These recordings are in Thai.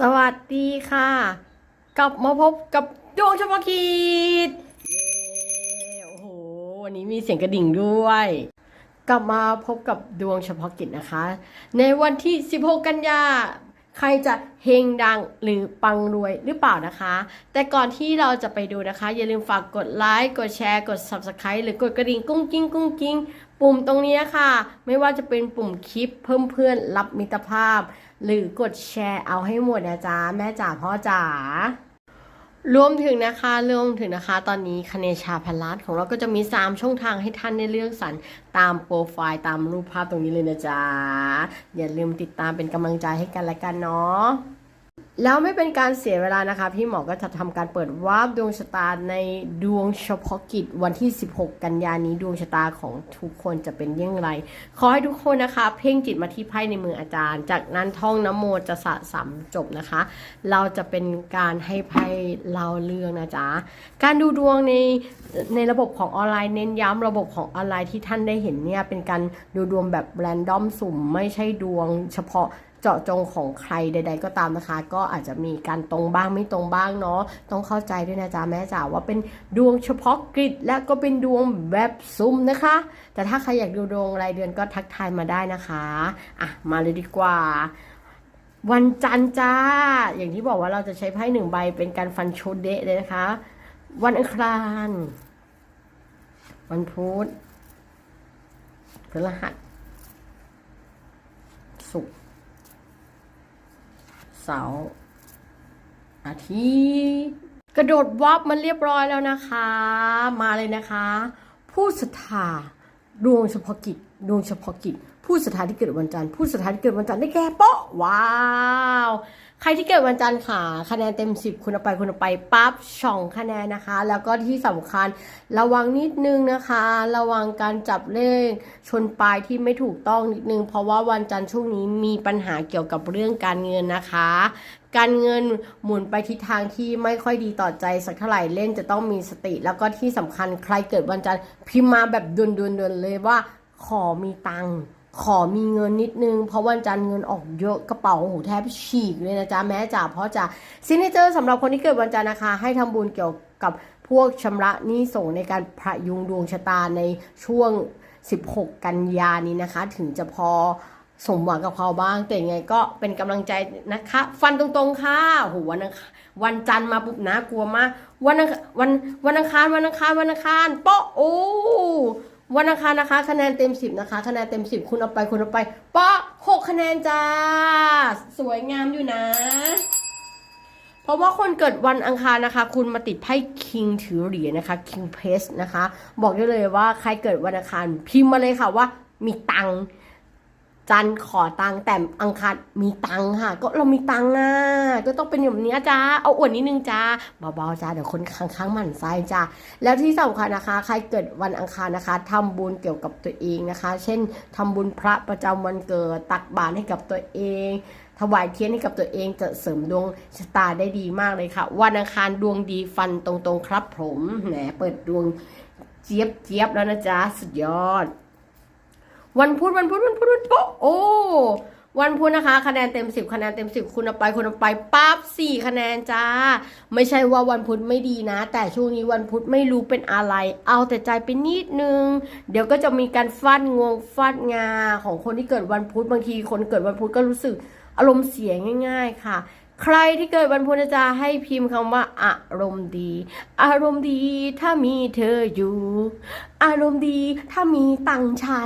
สวัสดีค่ะ กลับมาพบกับดวงเฉพาะกิจเย้โอ้โห วันนี้มีเสียงกระดิ่งด้วย กลับมาพบกับดวงเฉพาะกิจนะคะ ในวันที่ 16 กันยา ใครจะเฮงดังหรือปังรวยหรือเปล่านะคะ แต่ก่อนที่เราจะไปดูนะคะ อย่าลืมฝากกดไลค์กดแชร์กด Subscribe หรือกดกระดิ่งกุ้งกิ้งกุ้งกิ้งปุ่มตรงนี้ค่ะ ไม่ว่าจะเป็นปุ่มคลิปเพิ่มเพื่อนรับมิตรภาพ หรือกดแชร์เอาให้หมดนะจ๊ะแม่จ๋าพ่อจ๋า รวมถึงนะคะรวมถึงนะคะ ตอนนี้คเนชาพลัสของเราก็จะมี 3 ช่องทางให้ท่านได้เลือกสรรตามโปรไฟล์ตามรูปภาพตรงนี้เลยนะจ๊ะ อย่าลืมติดตามเป็นกำลังใจให้กันและกันเนาะ แล้วไม่เป็นการเสียเวลานะคะ พี่หมอก็จะทำการเปิดวาร์ปดวงชะตาในดวงเฉพาะกิจวันที่ 16 กันยานี้ดวงชะตาของทุกคนจะเป็นอยังไงขอให้ทุกคนนะคะ เพ่งจิตมาที่ไพ่ในมืออาจารย์ จากนั้นท่องน้ำโมจะสะสมจบนะคะ เราจะเป็นการให้ไพ่เล่าเรื่องนะจ๊ะการดูดวงในในระบบของออนไลน์เน้นย้ำระบบของออนไลน์ที่ท่านได้เห็นเนี่ยเป็นการดูดวงแบบแรนดอมสุ่มไม่ใช่ดวงเฉพาะ เจาะจงของใครใด ๆ ก็ตามนะคะ ก็อาจจะมีการตรงบ้างไม่ตรงบ้างเนาะต้องเข้าใจด้วยนะจ๊ะแม่จ๋าว่าเป็นดวงเฉพาะกิจและก็เป็นดวงแบบซุ่มนะคะ แต่ถ้าใครอยากดูดวงรายเดือนก็ทักทายมาได้นะคะอะมาเลยดีกว่าวันจันทร์จ้า อย่างที่บอกว่าเราจะใช้ไพ่หนึ่งใบเป็นการฟันโชดเดะเลยนะคะ วันอังคาร วันพุธพฤหัสศุกร์ เสาร์อาทิตย์กระโดดวับมันเรียบร้อยแล้วนะคะ มาเลยนะคะ ผู้ศรัทธาดวงเฉพาะกิจ ดวงเฉพาะกิจ ผู้ศรัทธาที่เกิดวันจันทร์ผู้ศรัทธาที่เกิดวันจันทร์ได้แก่โป๊ะว้าว ใครที่เกิดวันจันทร์ค่ะ คะแนนเต็ม 10 คุณเอาไปคุณเอาไปปั๊บช่องคะแนนนะคะ แล้วก็ที่สำคัญระวังนิดนึงนะคะ ระวังการจับเลขชนปลายที่ไม่ถูกต้องนิดนึง เพราะว่าวันจันทร์ช่วงนี้มีปัญหาเกี่ยวกับเรื่องการเงินนะคะการเงินหมุนไปทิศทางที่ไม่ค่อยดีต่อใจสักเท่าไหร่เล่นจะต้องมีสติ แล้วก็ที่สำคัญใครเกิดวันจันทร์พิมพ์มาแบบด่วนๆเลยว่า ขอมีตังค์ขอมีเงินนิดนึง เพราะวันจันทร์เงินออกเยอะกระเป๋าโอ้โหแทบฉีกเลยนะจ๊ะแม่จ๋าเพราะจ๋าซินเจอร์สำหรับคนที่เกิดวันจันทร์นะคะ ให้ทำบุญเกี่ยวกับพวกชำระหนี้ส่งในการพยุงดวงชะตาในช่วง 16 กันยานี้นะคะ ถึงจะพอสมหวังกับเขาบ้าง แต่ยังไงก็เป็นกำลังใจนะคะ ฟันตรงๆค่ะโหวันอังคารวันจันทร์มาปุ๊บนะกลัวมากวันวันวันอังคารวันอังคารวันอังคารโป๊ะโอ้ วันอังคารนะคะ คะแนนเต็ม 10 นะคะ คะแนนเต็ม 10 คุณเอาไปคุณเอาไปป๊ะ6คะแนนจ้า สวยงามอยู่นะ เพราะว่าคนเกิดวันอังคารนะคะ คุณมาติดไพ่คิงถือเหรียญนะคะคิงเพสนะคะ บอกได้เลยว่าใครเกิดวันอังคารพิมพ์มาเลยค่ะว่ามีตังค์ จันขอตังแต่อังคารมีตังค่ะ ก็เรามีตังค์อะก็ต้องเป็นแบบนี้จ้าเอาอวดนิดนึงจ้าเบาๆจ้าเดี๋ยวคนค้างๆหมั่นไส้จ้าแล้วที่สำคัญนะคะ ใครเกิดวันอังคารนะคะทำบุญเกี่ยวกับตัวเองนะคะ เช่นทำบุญพระประจำวันเกิดตักบาตรให้กับตัวเองถวายเทียนให้กับตัวเองจะเสริมดวงชะตาได้ดีมากเลยค่ะวันอังคารดวงดีฟันตรงๆครับผมแหมเปิดดวงเจี๊ยบเจี๊ยบแล้วนะจ๊ะสุดยอด วันพุธวันพุธวันพุธวันพุธโอ้วันพุธนะคะคะแนนเต็มสิบคะแนนเต็มสิบคุณเอาไปคุณเอาไปปั๊บสี่คะแนนจ้า ไม่ใช่ว่าวันพุธไม่ดีนะ แต่ช่วงนี้วันพุธไม่รู้เป็นอะไร เอาแต่ใจไปนิดนึง เดี๋ยวก็จะมีการฟาดงวงฟาดงาของคนที่เกิดวันพุธบางทีคนเกิดวันพุธก็รู้สึกอารมณ์เสียง่าย ๆ ค่ะ ใครที่เกิดวันพุธจะให้พิมพ์คำว่า อารมณ์ดี อารมณ์ดีถ้ามีเธออยู่ อารมณ์ดีถ้ามีตังค์ใช้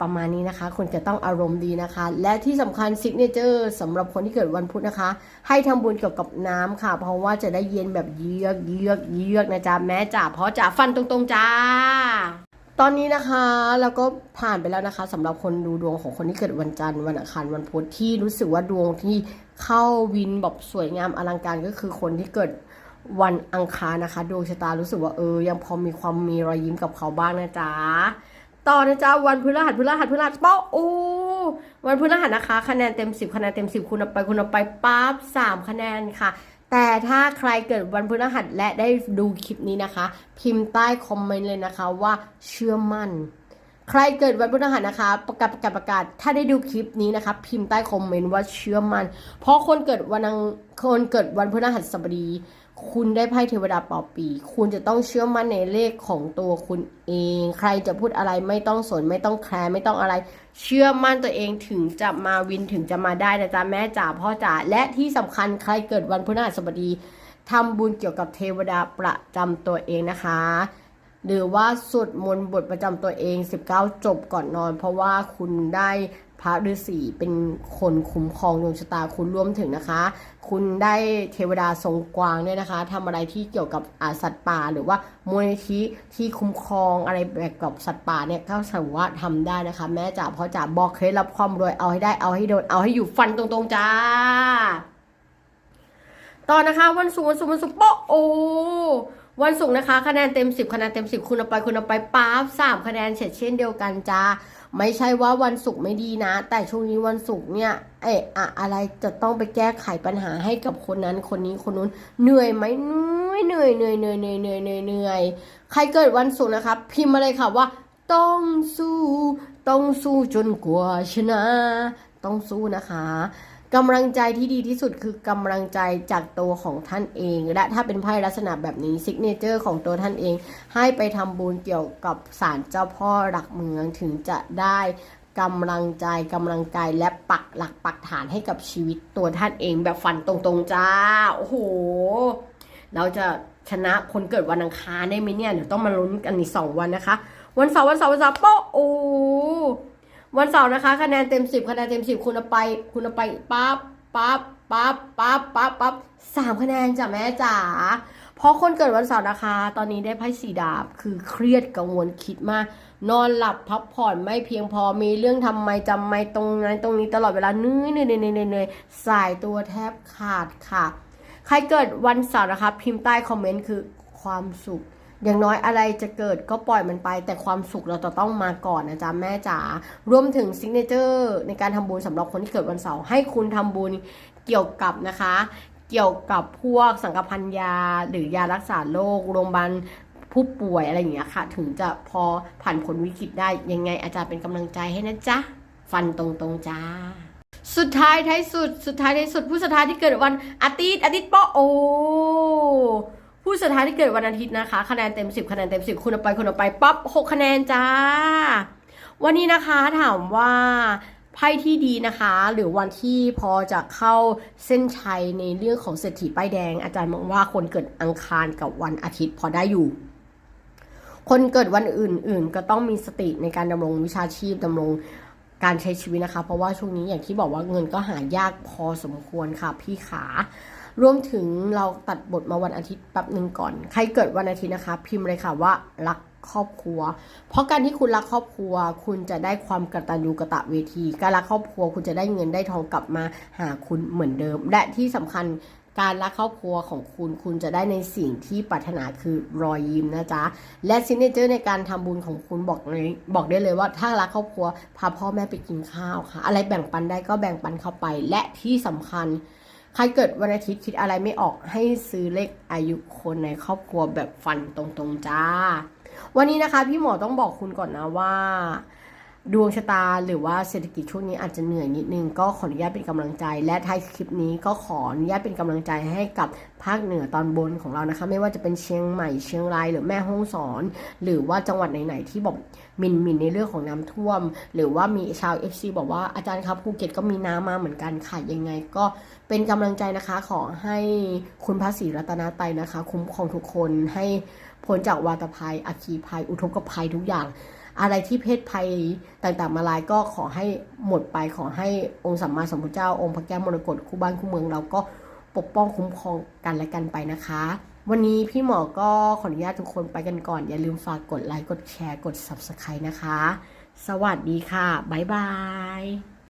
ประมาณนี้นะคะคุณจะต้องอารมณ์ดีนะคะ และที่สำคัญซิกเนเจอร์สำหรับคนที่เกิดวันพุธนะคะ ให้ทำบุญเกี่ยวกับน้ำค่ะ เพราะว่าจะได้เย็นแบบเยือกเยือกเยือกนะจ๊ะแม่จ๋าเพราะจ๋าฟันตรงๆจ้า ตอนนี้นะคะแล้วก็ผ่านไปแล้วนะคะสำหรับคนดูดวงของคนที่เกิดวันจันทร์วันอังคารวันพุธที่รู้สึกว่าดวงที่เข้าวินแบบสวยงามอลังการก็คือคนที่เกิดวันอังคารนะคะดวงชะตารู้สึกว่าเออยังพอมีความมีรอยยิ้มกับเขาบ้างนะจ๊ะ ต่อนะจ๊ะวันพฤหัสพฤหัสพฤหัสป้าโอ้วันพฤหัสนะคะ คะแนนเต็ม 10 คะแนนเต็ม 10 คุณเอาไปคุณเอาไปปั๊บ3คะแนนค่ะ แต่ถ้าใครเกิดวันพฤหัสและได้ดูคลิปนี้นะคะ พิมพ์ใต้คอมเมนต์เลยนะคะว่าเชื่อมั่น ใครเกิดวันพฤหัสนะคะ ประกาศประกาศประกาศ ถ้าได้ดูคลิปนี้นะคะ พิมพ์ใต้คอมเมนต์ว่าเชื่อมั่นเพราะคนเกิดวันอังคนเกิดวันพฤหัสบดี คุณได้ไพ่เทวดาเป่าปี คุณจะต้องเชื่อมั่นในเลขของตัวคุณเอง ใครจะพูดอะไรไม่ต้องสนไม่ต้องแคร์ไม่ต้องอะไร เชื่อมั่นตัวเองถึงจะมาวินถึงจะมาได้นะจ๊ะแม่จ๋าพ่อจ๋าและที่สำคัญใครเกิดวันพฤหัสบดีทำบุญเกี่ยวกับเทวดาประจำตัวเองนะคะ หรือว่าสวดมนต์บทประจำตัวเอง 19 จบก่อนนอน เพราะว่าคุณได้พระฤาษีเป็นคนคุ้มครองดวงชะตาคุณรวมถึงนะคะ คุณได้เทวดาทรงกวางเนี่ยนะคะทำอะไรที่เกี่ยวกับสัตว์ป่า หรือว่ามูลนิธิที่คุ้มครองอะไรแบบกับสัตว์ป่าเนี่ยก็สามารถทำได้นะคะ แม่จ๋าพ่อจ๋าบอกเคล็ดลับความรวยเอาให้ได้เอาให้โดนเอาให้อยู่ฟันตรงๆจ้าต่อนะคะวันศุกร์วันศุกร์วันศุกร์โป๊ะโอ วันศุกร์นะคะคะแนนเต็ม 10คะแนนเต็ม 10 คุณเอาไปคุณเอาไปป๊าบสามคะแนนเฉดเช่นเดียวกันจ้าไม่ใช่ว่าวันศุกร์ไม่ดีนะ แต่ช่วงนี้วันศุกร์เนี่ยเอะอะอะไรจะต้องไปแก้ไขปัญหาให้กับคนนั้นคนนี้คนนู้นเหนื่อยไหมเหนื่อยเหนื่อยเหนื่อยเหนื่อยเหนื่อยเหนื่อยเหนื่อยเหนื่อยใครเกิดวันศุกร์นะคะ พิมพ์มาเลยค่ะว่า ต้องสู้ ต้องสู้จนกว่าชนะ ต้องสู้นะคะ กำลังใจที่ดีที่สุดคือกำลังใจจากตัวของท่านเอง และถ้าเป็นไพ่ลักษณะแบบนี้ซิกเนเจอร์ของตัวท่านเอง ให้ไปทำบุญเกี่ยวกับศาลเจ้าพ่อหลักเมืองถึงจะได้กำลังใจกำลังใจและปักหลักปักฐานให้กับชีวิตตัวท่านเองแบบฟันตรงๆจ้า โอ้โห เราจะชนะคนเกิดวันอังคารได้ไหมเนี่ย เดี๋ยวต้องมาลุ้นกันอีกสองวันนะคะ วันเสาร์วันเสาร์วันเสาร์โป๊ะโอ้ วันเสาร์นะคะ คะแนนเต็มสิบคะแนนเต็มสิบคุณเอาไปคุณเอาไปปั๊บปั๊บปั๊บปั๊บปั๊บปั๊บสามคะแนนจ้ะแม่จ๋าเพราะคนเกิดวันเสาร์นะคะ ตอนนี้ได้ไพ่สีดาบคือเครียดกังวลคิดมาก นอนหลับพักผ่อนไม่เพียงพอมีเรื่องทำไมจำไม่ตรงนั้นตรงนี้ตลอดเวลาเนื่อยเนื่อยเนื่อยเนื่อเนื่อยสายตัวแทบขาดค่ะ ใครเกิดวันเสาร์นะคะ พิมพ์ใต้คอมเมนต์คือความสุข อย่างน้อยอะไรจะเกิดก็ปล่อยมันไป แต่ความสุขเราจะต้องมาก่อนนะจ๊ะแม่จ๋ารวมถึงซิกเนเจอร์ในการทำบุญสำหรับคนที่เกิดวันเสาร์ให้คุณทำบุญเกี่ยวกับนะคะ เกี่ยวกับพวกสังกพันยา หรือยารักษาโรคโรงพยาบาลผู้ป่วยอะไรอย่างเงี้ยค่ะ ถึงจะพอผ่านพ้นวิกฤตได้ยังไงอาจารย์เป็นกำลังใจให้นะจ๊ะฟันตรงๆจ้าสุดท้ายท้ายสุด สุดท้ายท้ายสุดผู้สุดท้ายที่เกิดวันอาทิตย์อาทิตย์ปะโอ ผู้สุดท้ายที่เกิดวันอาทิตย์นะคะคะแนนเต็ม 10คะแนนเต็ม 10 คุณเอาไปคุณเอาไปปั๊บ6คะแนนจ้า วันนี้นะคะถามว่าไพ่ที่ดีนะคะ หรือวันที่พอจะเข้าเส้นชัยในเรื่องของเศรษฐีป้ายแดง อาจารย์มองว่าคนเกิดอังคารกับวันอาทิตย์พอได้อยู่ คนเกิดวันอื่น ๆ ก็ต้องมีสติในการดำรงวิชาชีพดำรงการใช้ชีวิตนะคะ เพราะว่าช่วงนี้อย่างที่บอกว่าเงินก็หายากพอสมควรค่ะพี่ขา รวมถึงเราตัดบทมาวันอาทิตย์แป๊บหนึ่งก่อน ใครเกิดวันอาทิตย์นะคะ พิมพ์เลยค่ะว่ารักครอบครัว เพราะการที่คุณรักครอบครัว คุณจะได้ความกตัญญูกะตะเวที การรักครอบครัว คุณจะได้เงินได้ทองกลับมาหาคุณเหมือนเดิม และที่สำคัญการรักครอบครัวของคุณ คุณจะได้ในสิ่งที่ปรารถนาคือรอยยิ้มนะจ๊ะ และซินเนเจอร์ในการทำบุญของคุณบอกเลยบอกได้เลยว่าถ้ารักครอบครัวพาพ่อแม่ไปกินข้าวค่ะ อะไรแบ่งปันได้ก็แบ่งปันเข้าไป และที่สำคัญ ใครเกิดวันอาทิตย์คิดอะไรไม่ออกให้ซื้อเลขอายุคนในครอบครัวแบบฟันตรงๆจ้า วันนี้นะคะพี่หมอต้องบอกคุณก่อนนะว่า ดวงชะตาหรือว่าเศรษฐกิจช่วงนี้อาจจะเหนื่อยนิดนึง ก็ขออนุญาตเป็นกำลังใจ และท้ายคลิปนี้ก็ขออนุญาตเป็นกำลังใจให้กับภาคเหนือตอนบนของเรานะคะ ไม่ว่าจะเป็นเชียงใหม่เชียงรายหรือแม่ฮ่องสอน หรือว่าจังหวัดไหนๆที่บอกมินมินในเรื่องของน้ำท่วม หรือว่ามีชาว FC บอกว่าอาจารย์ครับภูเก็ตก็มีน้ำมาเหมือนกันค่ะยังไง ก็เป็นกำลังใจนะคะ ขอให้คุณพระศรีรัตนตรัยนะคะ คุ้มครองทุกคนให้พ้นจากวาตภัยอัคคีภัย อุทกภัยทุกอย่าง อะไรที่เพศภัยต่างๆ มาลายก็ขอให้หมดไปขอให้องค์สัมมาสัมพุทธเจ้า องค์พระแก้วมรกตคู่บ้านคู่เมืองเราก็ปกป้องคุ้มครองกันและกันไปนะคะ วันนี้พี่หมอก็ขออนุญาตทุกคนไปกันก่อน อย่าลืมฝากกดไลค์กดแชร์กด subscribe นะคะ สวัสดีค่ะ บ๊ายบาย